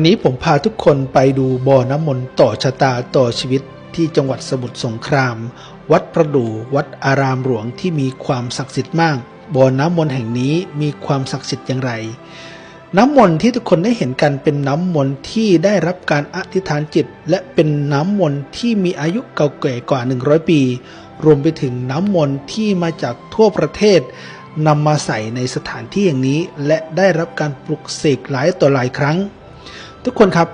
วันนี้ผมพาทุกคนไปดูบ่อน้ำมนต์ต่อชะตาต่อชีวิตที่จังหวัดสมุทรสงคราม วัดประดู่วัดอารามหลวงที่มีความศักดิ์สิทธิ์มาก บ่อน้ำมนต์แห่งนี้มีความศักดิ์สิทธิ์อย่างไร น้ำมนต์ที่ทุกคนได้เห็นกันเป็นน้ำมนต์ที่ได้รับการอธิษฐานจิต และเป็นน้ำมนต์ที่มีอายุเก่าแก่กว่า 100 ปี รวมไปถึงน้ำมนต์ที่มาจากทั่วประเทศนำมาใส่ในสถานที่อย่างนี้ และได้รับการปลุกเสกหลายต่อหลายครั้ง ทุกคนครับ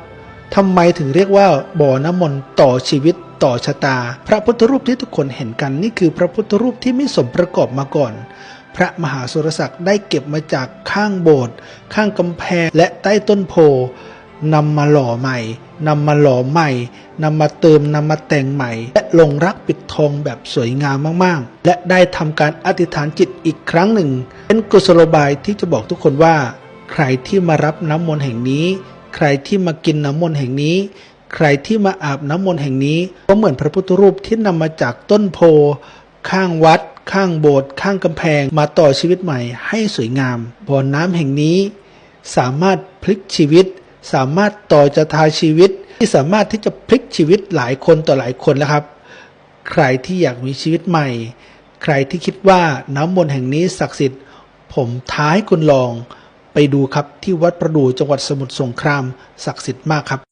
ทำไมถึงเรียกว่าบ่อน้ำมนต์ต่อชีวิตต่อชะตา พระพุทธรูปที่ทุกคนเห็นกันนี่คือพระพุทธรูปที่ไม่สมประกอบมาก่อน พระมหาสุรศักดิ์ได้เก็บมาจากข้างโบสถ์ข้างกำแพงและใต้ต้นโพนำมาหล่อใหม่นำมาหล่อใหม่นำมาเติมนำมาแต่งใหม่ และลงรักปิดทองแบบสวยงามมากๆ และได้ทำการอธิษฐานจิตอีกครั้งหนึ่ง เป็นกุศโลบายที่จะบอกทุกคนว่า ใครที่มารับน้ำมนต์แห่งนี้ ใครที่มากินน้ำมนต์แห่งนี้ ใครที่มาอาบน้ำมนต์แห่งนี้ ก็เหมือนพระพุทธรูปที่นำมาจากต้นโพ ข้างวัด ข้างโบสถ์ข้างกำแพงมาต่อชีวิตใหม่ให้สวยงามบ่อน้ำแห่งนี้ สามารถพลิกชีวิต สามารถต่อจะทาชีวิต ที่สามารถที่จะพลิกชีวิตหลายคนต่อหลายคนแล้วครับ ใครที่อยากมีชีวิตใหม่ ใครที่คิดว่าน้ำมนต์แห่งนี้ศักดิ์สิทธิ์ ผมท้าให้คุณลอง ไปดูครับที่วัดประดู่จังหวัดสมุทรสงครามศักดิ์สิทธิ์มากครับ